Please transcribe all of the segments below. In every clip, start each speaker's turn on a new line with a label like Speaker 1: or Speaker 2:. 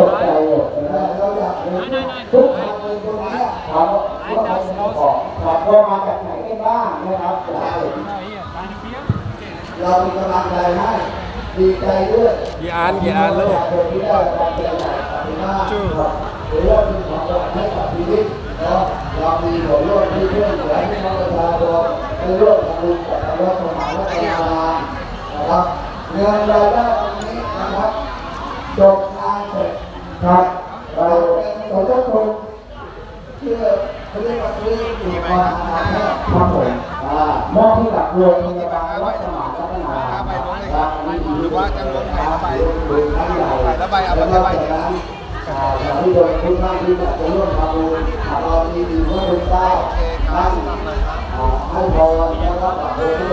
Speaker 1: ตกใจดนะเราอยากเห็นทุกคนเป็นตรงนี้ว่าใครเป็นเจ้าของถามว่ามาจากไหนกันบ้างนะครับอยากเห็นเราเป็นกำลังใจให้ดีใจด้วย
Speaker 2: กี่อันกี่อันลูก
Speaker 1: คนที่ได้ความเป็นใหญ่กับพี่น้าหรือว่าเป็นของขวัญให้กับชีวิตแล้วเรามีส่วนร่วมที่เพื่อนเหลือให้น้องประชาชนได้ร่วมทำบุญกับทางวัดสมานและตาลานะครับเงินรายได้ตรงนี้นะครับจบ งานเสร็จครับเราสมทบทุนเพื่อเขาเรียกว่าซื้ออุปกรณ์ทางการแพทย์ครับผมอ่ามอบให้กับโรงพยาบาลวัดสมานรัตนาครับ
Speaker 3: หรือว่าจะรวมถ่ายระบาย
Speaker 1: ดูครั้งใหญ่
Speaker 3: ถ่ายระบเอา
Speaker 1: แล้ว
Speaker 3: ระ
Speaker 1: ก็
Speaker 3: บาย
Speaker 1: จากนั้นอ่าที่โดยทุกท่านที่จะร่วมทำบุญเรามีดีพระคุณเจ้าท่านให้พรนะครับกับ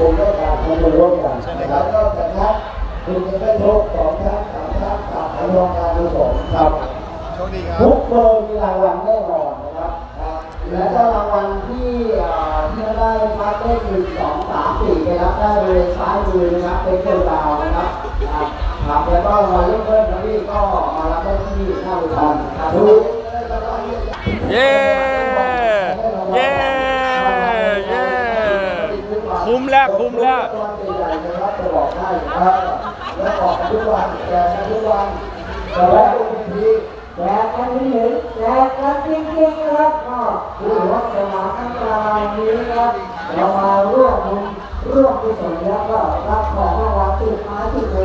Speaker 1: คุณก็การทำบุญร่วมกันนะครับนอกจากนั้นคุณจะได้โชคสองชั้นสามชั้นสามชั้นรองการกุศลครับ
Speaker 3: โชคดีครับ
Speaker 1: ทุกเบอร์มีรางวัลแน่นอนนะครับและก็รางวัลที่อ่าที่ได้มาเลขหนึ่งสองสามสี่นะครับได้บริเวณซ้ายมือนะครับเป็นตัวดาวนะครับอ่าครับแล้วก็รางวัลเลขเบิ้ลนะพี่ก็มารับได้ที่หน้าเวทีครับทุก
Speaker 2: เย้เย้ เย้ คุ้มแล้วคุ้มแล้ว
Speaker 1: จะบอกได้นะครับและบอกกันทุกวันแจกทุกวันแต่ว่าทุกทีแจกกันที่หนึ่งแจกกันจริงๆนะครับก็คือวัดสมานกลางนี้ครับเรามาร่วมร่วมกุศลแล้วก็รับของรางวัลติดไม้ติดเล